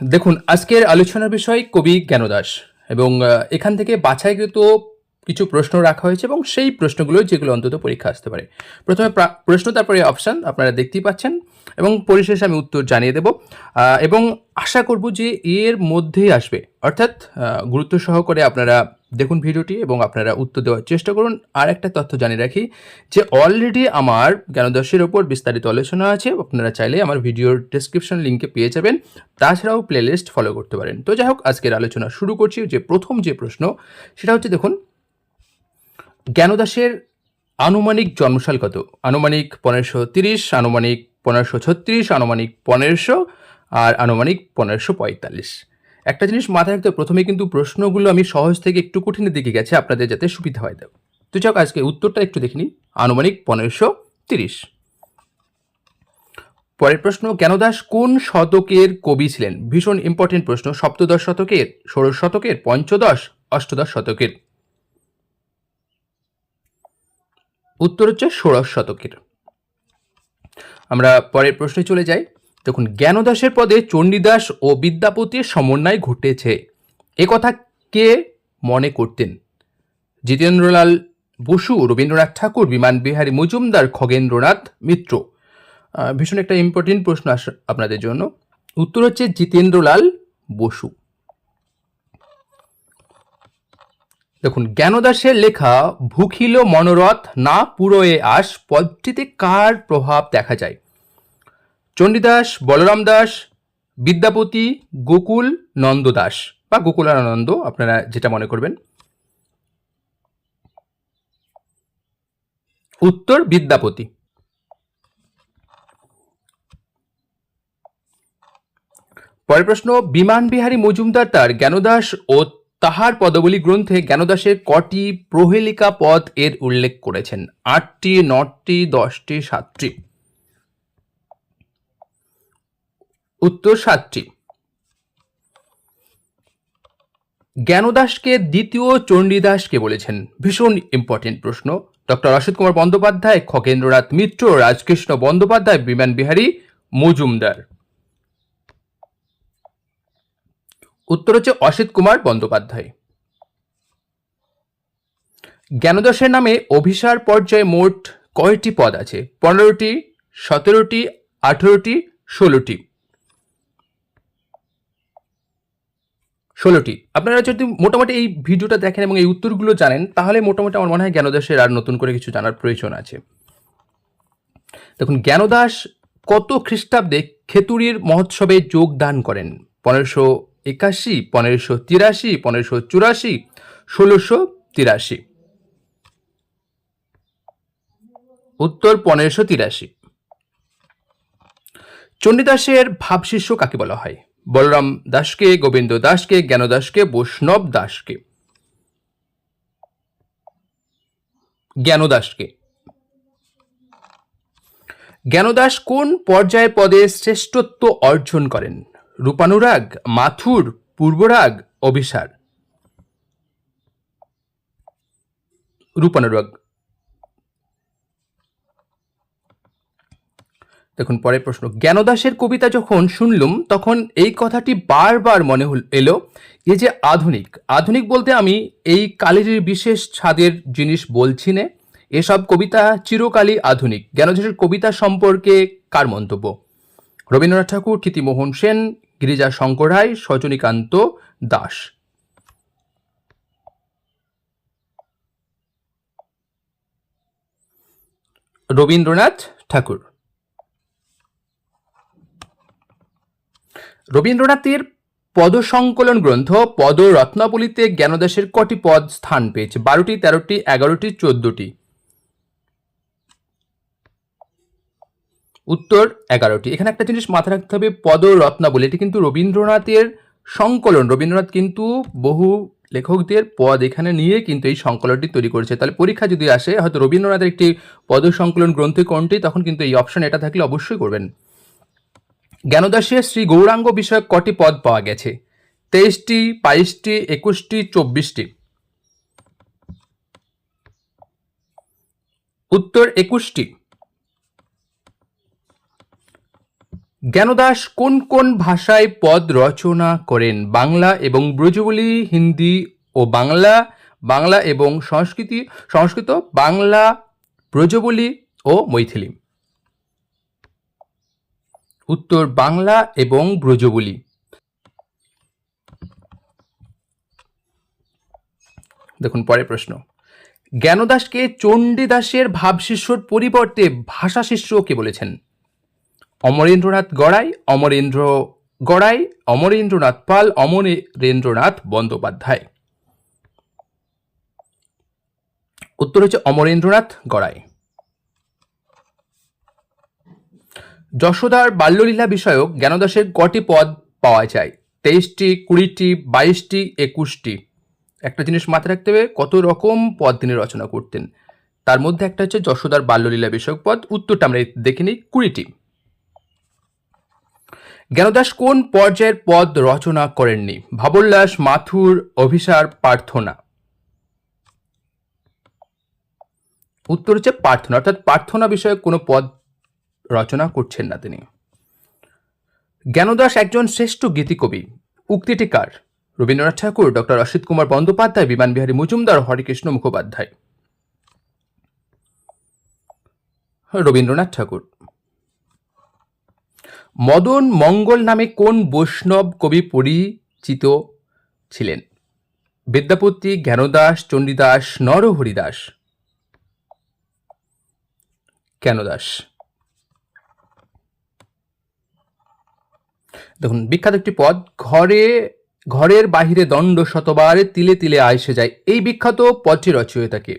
দেখুন আজকের আলোচনার বিষয় কবি জ্ঞানদাস এবং এখান থেকে বাছাইকৃত কিছু প্রশ্ন রাখা হয়েছে এবং সেই প্রশ্নগুলো যেগুলো অন্তত পরীক্ষা আসতে পারে। প্রথমে প্রশ্ন, তারপরে অপশান আপনারা দেখতেই পাচ্ছেন এবং পরিশেষে আমি উত্তর জানিয়ে দেব। এবং আশা করব যে এর মধ্যেই আসবে। অর্থাৎ গুরুত্ব সহকারে আপনারা দেখুন ভিডিওটি এবং আপনারা উত্তর দেওয়ার চেষ্টা করুন। আর একটা তথ্য জানিয়ে রাখি যে অলরেডি আমার জ্ঞানদর্শের ওপর বিস্তারিত আলোচনা আছে। আপনারা চাইলে আমার ভিডিওর ডেসক্রিপশন লিঙ্কে পেয়ে যাবেন। তাছাড়াও প্লেলিস্ট ফলো করতে পারেন। তো যাই হোক, আজকের আলোচনা শুরু করছি যে প্রথম যে প্রশ্ন, সেটা হচ্ছে দেখুন জ্ঞানদাসের আনুমানিক জন্মসাল কত? আনুমানিক পনেরোশো তিরিশ, আনুমানিক পনেরোশো ছত্রিশ, আনুমানিক পনেরোশো আর আনুমানিক পনেরোশো পঁয়তাল্লিশ। একটা জিনিস মাথায় রাখতে প্রথমে কিন্তু প্রশ্নগুলো আমি সহজ থেকে একটু কঠিনের দিকে গেছে, আপনাদের যাতে সুবিধা হয়। দেব তো যাক, আজকে উত্তরটা একটু দেখিনি আনুমানিক পনেরোশো তিরিশ। পরের প্রশ্ন, জ্ঞানদাস কোন শতকের কবি ছিলেন? ভীষণ ইম্পর্টেন্ট প্রশ্ন, সপ্তদশ শতকের, ষোড়শ শতকের, পঞ্চদশ, অষ্টদশ শতকের। উত্তর হচ্ছে ষোড়শ শতকের। আমরা পরের প্রশ্নে চলে যাই। দেখুন, জ্ঞানদাসের পদে চণ্ডীদাস ও বিদ্যাপতির সমন্বয় ঘটেছে। এ কথা কে মনে করতেন? জিতেন্দ্রলাল বসু, রবীন্দ্রনাথ ঠাকুর বিমান বিহারী মজুমদার, খগেন্দ্রনাথ মিত্র। ভীষণ একটা ইম্পর্টেন্ট প্রশ্ন আস আপনাদের জন্য। উত্তর হচ্ছে জিতেন্দ্রলাল বসু। দেখুন, জ্ঞানদাসের লেখা ভুখিল মনোরথ না পুরোয়ে আস পদটিতে কার প্রভাব দেখা যায়? চণ্ডীদাস, বলরাম দাস, বিদ্যাপতি, গোকুল নন্দদাস বা গোকুলানন্দ আপনারা যেটা মনে করবেন। উত্তর, বিদ্যাপতি। পরের প্রশ্ন, বিমান বিহারী মজুমদার তার জ্ঞানদাস ও তাহার পদবলী গ্রন্থে জ্ঞানদাসের কটি প্রহেলিকা পদ এর উল্লেখ করেছেন। আটটি, নটি, দশটি, সাতটি। উত্তর সাতটি। জ্ঞানদাসকে দ্বিতীয় চণ্ডীদাসকে বলেছেন। ভীষণ ইম্পর্টেন্ট প্রশ্ন। ডক্টর অসিত কুমার বন্দ্যোপাধ্যায়, খগেন্দ্রনাথ মিত্র, রাজকৃষ্ণ বন্দ্যোপাধ্যায়, বিমান বিহারী, মজুমদার। উত্তর হচ্ছে অসিত কুমার বন্দ্যোপাধ্যায়। জ্ঞানদাসের নামে অভিসার পর্যায়ে মোট কয়টি পদ আছে? পনেরোটি, সতেরোটি, আঠেরোটি, ষোলোটি। ষোলোটি। আপনারা যদি মোটামুটি এই ভিডিওটা দেখেন এবং এই উত্তরগুলো জানেন, তাহলে মোটামুটি আমার মনে হয় জ্ঞানদাসের আর নতুন করে কিছু জানার প্রয়োজন আছে। দেখুন, জ্ঞানদাস কত খ্রিস্টাব্দে খেতুরির মহোৎসবে যোগদান করেন? পনেরোশো একাশি, পনেরোশো তিরাশি, পনেরোশো চুরাশি, ষোলোশো তিরাশি। উত্তর, পনেরোশো তিরাশি। চণ্ডীদাসের ভাবশিষ্য কাকে বলা হয়? বলরাম দাসকে, গোবিন্দ দাসকে জ্ঞানদাসকে বৈষ্ণব দাসকে। জ্ঞানদাসকে জ্ঞানদাস কোন পর্যায় পদে শ্রেষ্ঠত্ব অর্জন করেন? রূপানুরাগ, মাথুর, পূর্বরাগ, অভিসার। রূপানুরাগ। দেখুন, পরের প্রশ্ন। জ্ঞানদাসের কবিতা যখন শুনলুম, তখন এই কথাটি বারবার মনে হল, এলো, এ যে আধুনিক। আধুনিক বলতে আমি এই কালের বিশেষ ছাদের জিনিস বলছি না, এসব কবিতা চিরকালই আধুনিক। জ্ঞানদাসের কবিতা সম্পর্কে কার মন্তব্য? রবীন্দ্রনাথ ঠাকুর, কীর্তিমোহন সেন গিরিজা শঙ্কর রায়, সজনীকান্ত দাস। রবীন্দ্রনাথ ঠাকুর। রবীন্দ্রনাথের পদসংকলন গ্রন্থ পদ রত্নাবলীতে জ্ঞানদাসের কটি পদ স্থান পেয়েছে, বারোটি, তেরোটি, এগারোটি, চোদ্দটি। উত্তর এগারোটি। এখানে একটা জিনিস মাথায় রাখতে হবে পদ রত্নাবলী এটি কিন্তু রবীন্দ্রনাথের সংকলন। রবীন্দ্রনাথ কিন্তু বহু লেখকদের পদ এখানে নিয়ে কিন্তু এই সংকলনটি তৈরি করেছে। তাহলে পরীক্ষা যদি আসে, হয়তো রবীন্দ্রনাথের একটি পদ সংকলন গ্রন্থে কোনটি, তখন কিন্তু এই অপশন এটা থাকলে অবশ্যই করবেন। জ্ঞানদাসের শ্রী গৌরাঙ্গ বিষয়ক কটি পদ পাওয়া গেছে? তেইশটি, বাইশটি, একুশটি, চব্বিশটি। উত্তর একুশটি। জ্ঞানদাস কোন কোন ভাষায় পদ রচনা করেন? বাংলা এবং ব্রজবলি, হিন্দি ও বাংলা বাংলা এবং সংস্কৃতি, সংস্কৃত, বাংলা, ব্রজবলি ও মৈথিলি। উত্তর, বাংলা এবং ব্রজবলি। দেখুন, পরের প্রশ্ন। জ্ঞানদাসকে চণ্ডীদাসের ভাবশিষ্যর পরিবর্তে ভাষা শিষ্য কে বলেছেন? অমরেন্দ্রনাথ গড়াই, অমরেন্দ্র গড়াই, অমরেন্দ্রনাথ পাল, অমরেন্দ্রনাথ বন্দ্যোপাধ্যায়। উত্তর হচ্ছে অমরেন্দ্রনাথ গড়াই। যশোদার বাল্যলীলা বিষয়ক জ্ঞানদাসের কটি পদ পাওয়া যায়? তেইশটি, কুড়িটি, বাইশটি, একুশটি। একটা জিনিস মাথায় রাখতে হবে, কত রকম পদ তিনি রচনা করতেন? তার মধ্যে একটা হচ্ছে যশোদার বাল্যলীলা বিষয়ক পদ, উত্তরটা আমরা দেখে নিই, কুড়িটি। জ্ঞানদাস কোন পর্যায়ের পদ রচনা করেননি? ভাবোল্লাস, মাথুর, অভিসার, প্রার্থনা। উত্তর হচ্ছে প্রার্থনা। অর্থাৎ প্রার্থনা বিষয়ে কোনো পদ রচনা করছেন না তিনি। জ্ঞানদাস একজন শ্রেষ্ঠ গীতিকবি। উক্তিটি কার রবীন্দ্রনাথ ঠাকুর, ডক্টর অসিত কুমার বন্দ্যোপাধ্যায়, বিমান বিহারী মজুমদার, হরিকৃষ্ণ মুখোপাধ্যায়। রবীন্দ্রনাথ ঠাকুর। মদন মঙ্গল নামে কোন বৈষ্ণব কবি পরিচিত ছিলেন? বিদ্যাপতি, জ্ঞানদাস, চণ্ডীদাস, নরহরিদাস। জ্ঞানদাস। দেখুন, বিখ্যাত একটি পদ, ঘরে, ঘরের বাহিরে দণ্ড শতবার তিলে তিলে আইসে যায়। এই বিখ্যাত পদটি রচয়িতাকে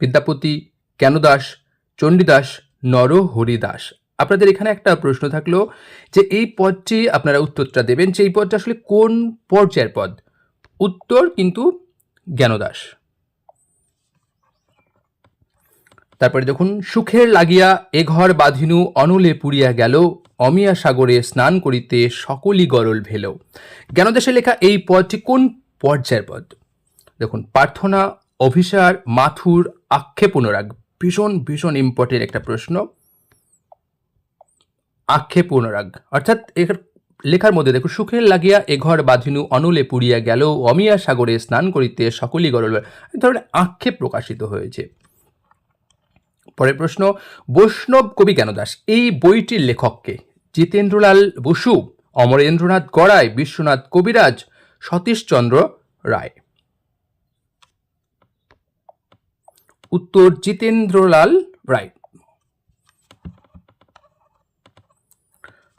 বিদ্যাপতি, জ্ঞানদাস, চণ্ডীদাস নর হরিদাস আপনাদের এখানে একটা প্রশ্ন থাকল যে এই পদটি আপনারা উত্তরটা দেবেন যে এই পদটা আসলে কোন পর্যায়ের পদ? উত্তর কিন্তু জ্ঞানদাস। তারপরে দেখুন, সুখের লাগিয়া এ ঘর বাঁধিনু, অনলে পুড়িয়া গেল, অমিয়া সাগরে স্নান করিতে সকলই গরল ভেল। জ্ঞানদেশে লেখা এই পদটি কোন পর্যায়ের পদ? দেখুন, প্রার্থনা, অভিসার, মাথুর, আক্ষেপ অনুরাগ, ভীষণ ভীষণ ইম্পর্টেন্ট একটা প্রশ্ন। আক্ষেপ অনুরাগ অর্থাৎ এর লেখার মধ্যে দেখো, সুখের লাগিয়া এ ঘর বাঁধিনু, অনলে পুড়িয়া গেল, অমিয়া সাগরে স্নান করিতে সকলই গরল এই ধরনের আক্ষেপ প্রকাশিত হয়েছে। পরের প্রশ্ন, বৈষ্ণব কবি জ্ঞানদাস এই বইটির লেখককে জিতেন্দ্রলাল বসু, অমরেন্দ্রনাথ গড়াই, বিশ্বনাথ কবিরাজ, সতীশচন্দ্র রায়। উত্তর, জিতেন্দ্রলাল রায়।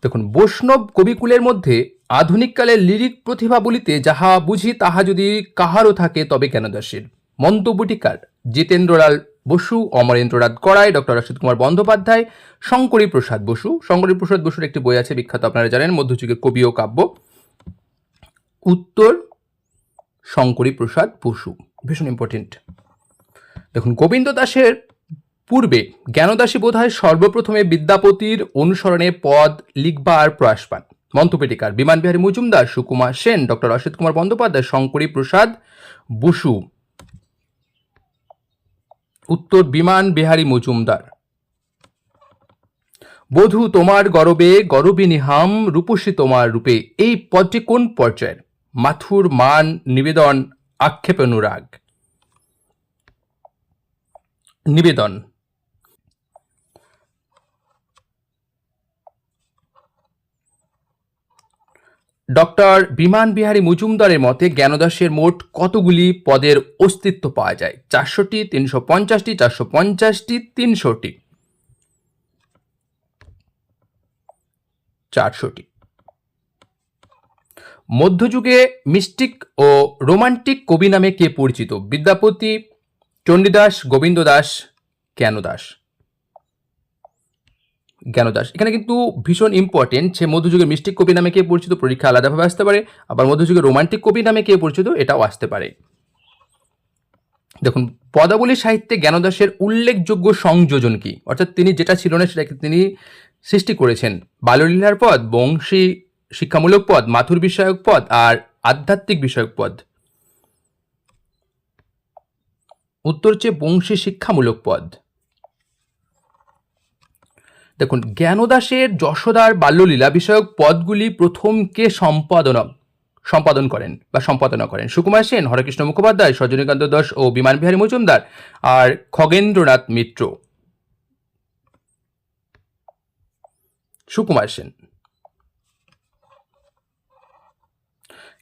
দেখুন, বৈষ্ণব কবিকুলের মধ্যে আধুনিককালের লিরিক প্রতিভা বলিতে যাহা বুঝি, তাহা যদি কাহারও থাকে, তবে জ্ঞানদাসের মন্তব্যটি কার? জিতেন্দ্রলাল বসু, অমরেন্দ্রনাথ গড়াই ডক্টর অসিত কুমার বন্দ্যোপাধ্যায়, শঙ্করী প্রসাদ বসু। শঙ্করী প্রসাদ বসুর একটি বই আছে, বিখ্যাত, আপনারা জানেন মধ্যযুগের কবি ও কাব্য। উত্তর, শঙ্করী প্রসাদ বসু। ভীষণ ইম্পর্টেন্ট দেখুন, গোবিন্দ দাসের পূর্বে জ্ঞানদাসী বোধ হয় সর্বপ্রথমে বিদ্যাপতির অনুসরণে পদ লিখবার প্রয়াস পান। মন্তপেটিকার বিমান বিহারী মজুমদার সুকুমার সেন ডক্টর অসিত কুমার বন্দ্যোপাধ্যায়, শঙ্করী প্রসাদ বসু। উত্তর বিমান বিহারী মজুমদার। বধূ তোমার গরবে গরবিনী হাম রূপসী তোমার রূপে। এই পদটি কোন পর্যায়ের? মাথুর মান, নিবেদন, আক্ষেপ, অনুরাগ। নিবেদন। ডক্টর বিমান বিহারী মজুমদারের মতে জ্ঞানদাসের মোট কতগুলি পদের অস্তিত্ব পাওয়া যায়? চারশোটি, তিনশো পঞ্চাশটি, চারশো পঞ্চাশটি, তিনশোটি। চারশোটি। মধ্যযুগে মিস্টিক ও রোমান্টিক কবি নামে কে পরিচিত? বিদ্যাপতি, চণ্ডীদাস গোবিন্দ দাস জ্ঞান দাস জ্ঞানদাস এখানে কিন্তু ভীষণ ইম্পর্টেন্ট সে মধ্যযুগের মিষ্টিক কবি নামে কে পরিচিত, পরীক্ষা আলাদাভাবে আসতে পারে, আবার মধ্যযুগের রোমান্টিক কবি নামে কে পরিচিত, এটাও আসতে পারে। দেখুন, পদাবলী সাহিত্যে জ্ঞানদাসের উল্লেখযোগ্য সংযোজন কি? অর্থাৎ তিনি যেটা ছিল না সেটাকে তিনি সৃষ্টি করেছেন। বাললীলার পদ বংশী, শিক্ষামূলক পদ মাথুর বিষয়ক পদ আর আধ্যাত্মিক বিষয়ক পদ উত্তর হচ্ছে বংশী শিক্ষামূলক পদ দেখুন, জ্ঞানদাসের যশোদার বাল্যলীলা বিষয়ক পদগুলি প্রথম কে সম্পাদনা, সম্পাদন করেন বা সম্পাদনা করেন। সুকুমার সেন, হরেকৃষ্ণ মুখোপাধ্যায়, সজনীকান্ত দাস ও বিমান বিহারী মজুমদার আর খগেন্দ্রনাথ মিত্র। সুকুমার সেন।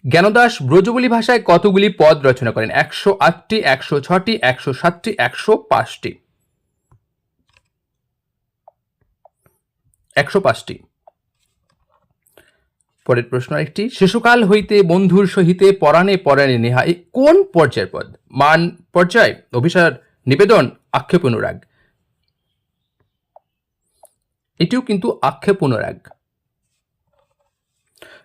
জ্ঞানদাস ব্রজবুলি ভাষায় কতগুলি পদ রচনা করেন? একশো আটটি, একশো ছটি, একশো সাতটি, একশো পাঁচটি। একশো পাঁচটি। পরের প্রশ্ন একটি শিশুকাল হইতে বন্ধুর সহিতে পরাণে পরাণে নেহা এই কোন পর্যায়ের পদ? মান পর্যায়, অভিসার, নিবেদন, আক্ষেপ, অনুরাগ। এটিও কিন্তু আক্ষেপ, অনুরাগ।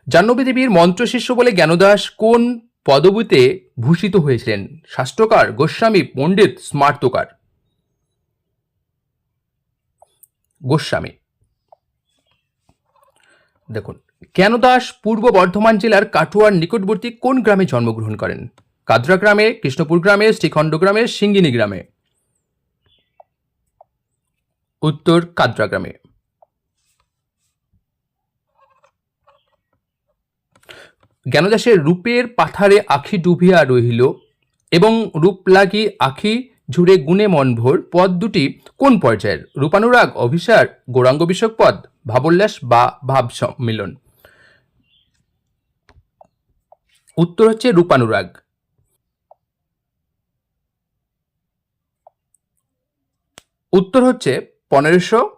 জাহ্নবী দেবীর মন্ত্রশিষ্য বলে জ্ঞানদাস কোন পদবীতে ভূষিত হয়েছিলেন? শাস্ত্রকার, গোস্বামী, পণ্ডিত, স্মার্তকার। গোস্বামী। দেখুন জ্ঞানদাস পূর্ব বর্ধমান জেলার কাটুয়ার নিকটবর্তী কোন গ্রামে জন্মগ্রহণ করেন? কাদরা গ্রামে, কৃষ্ণপুর গ্রামে, শ্রীখণ্ড গ্রামে, সিঙ্গিনী গ্রামে? উত্তর কাদরা গ্রামে। জ্ঞানদাসের রূপের পাথারে আখি ডুবিয়া রহিল এবং রূপ লাগি আখি ঝুড়ে গুণে মন ভোর পদ দুটি কোন পর্যায়ের? রূপানুরাগ, অভিসার, গৌরাঙ্গ বিষয়ক পদ, ভাবোল্লাস বা ভাব সম্মিলন। উত্তর হচ্ছে রূপানুরাগ। উত্তর হচ্ছে পনেরোশো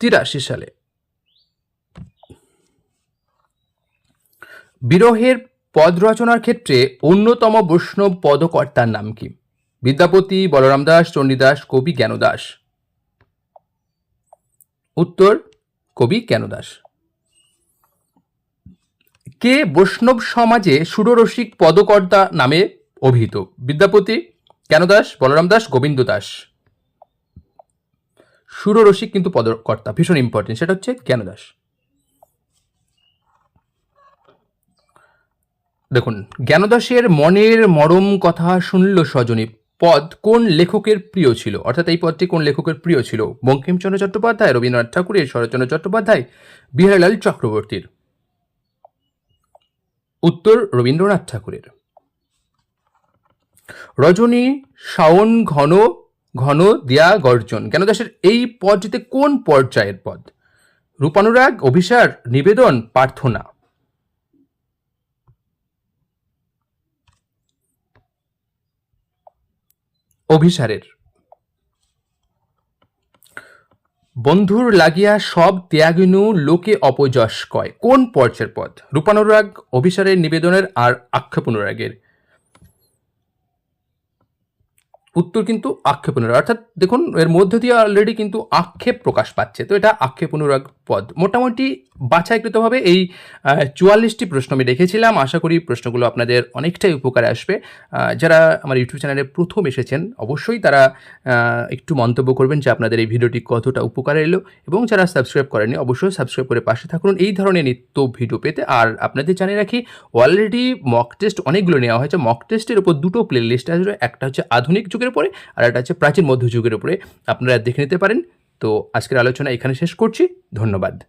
তিরাশি সালে। বিরহের পদ রচনার ক্ষেত্রে অন্যতম বৈষ্ণব পদকর্তার নাম কি? বিদ্যাপতি, বলরাম দাস চণ্ডীদাস কবি জ্ঞানদাস উত্তর, কবি কেন জ্ঞানদাস কে বৈষ্ণব সমাজে সুররসিক পদকর্তা নামে অভিহিত? বিদ্যাপতি কেন জ্ঞানদাস বলরাম দাস, গোবিন্দ দাস। সুররসিক কিন্তু পদকর্তা, ভীষণ ইম্পর্টেন্ট সেটা হচ্ছে জ্ঞানদাস দেখুন জ্ঞানদাসের মনের মরম কথা শুনল সজনী পদ কোন লেখকের প্রিয় ছিল? অর্থাৎ এই পদটি কোন লেখকের প্রিয় ছিল? বঙ্কিমচন্দ্র চট্টোপাধ্যায়, রবীন্দ্রনাথ ঠাকুরের, শরৎচন্দ্র চট্টোপাধ্যায়, বিহারীলাল চক্রবর্তীর। উত্তর, রবীন্দ্রনাথ ঠাকুরের। রজনী, শাওন, ঘন ঘন, দিয়া, গর্জন। জ্ঞানদাসের এই পদটিতে কোন পর্যায়ের পদ? রূপানুরাগ, অভিসার, নিবেদন, প্রার্থনা। অভিসারের। বন্ধুর লাগিয়া সব ত্যাগিনু লোকে অপযশ কয়। কোন পর্যায়ের পথ? রূপানুরাগ অভিসারের নিবেদনের আর আক্ষেপ অনুরাগের উত্তর কিন্তু আক্ষেপ অর্থাৎ দেখুন, এর মধ্য দিয়ে অলরেডি কিন্তু আক্ষেপ প্রকাশ পাচ্ছে। তো এটা আক্ষেপ অনুরাগ পদ। মোটামুটি বাছাইকৃতভাবে এই চুয়াল্লিশটি প্রশ্ন আমি রেখেছিলাম। আশা করি প্রশ্নগুলো আপনাদের অনেকটাই উপকারে আসবে। যারা আমার ইউটিউব চ্যানেলে প্রথম এসেছেন, অবশ্যই তারা একটু মন্তব্য করবেন যে আপনাদের এই ভিডিওটি কতটা উপকারে এলো। এবং যারা সাবস্ক্রাইব করেনি অবশ্যই সাবস্ক্রাইব করে পাশে থাকুন। এই ধরনের নিত্য ভিডিও পেতে আর আপনাদের জানিয়ে রাখি অলরেডি মক টেস্ট অনেকগুলো নেওয়া হয়েছে। মক টেস্টের উপর দুটো প্লে লিস্ট আসবে একটা হচ্ছে আধুনিক যুগের উপরে আর একটা হচ্ছে প্রাচীন মধ্যযুগের উপরে। আপনারা দেখে নিতে পারেন। তো আজকের আলোচনা এখানে শেষ করছি। ধন্যবাদ।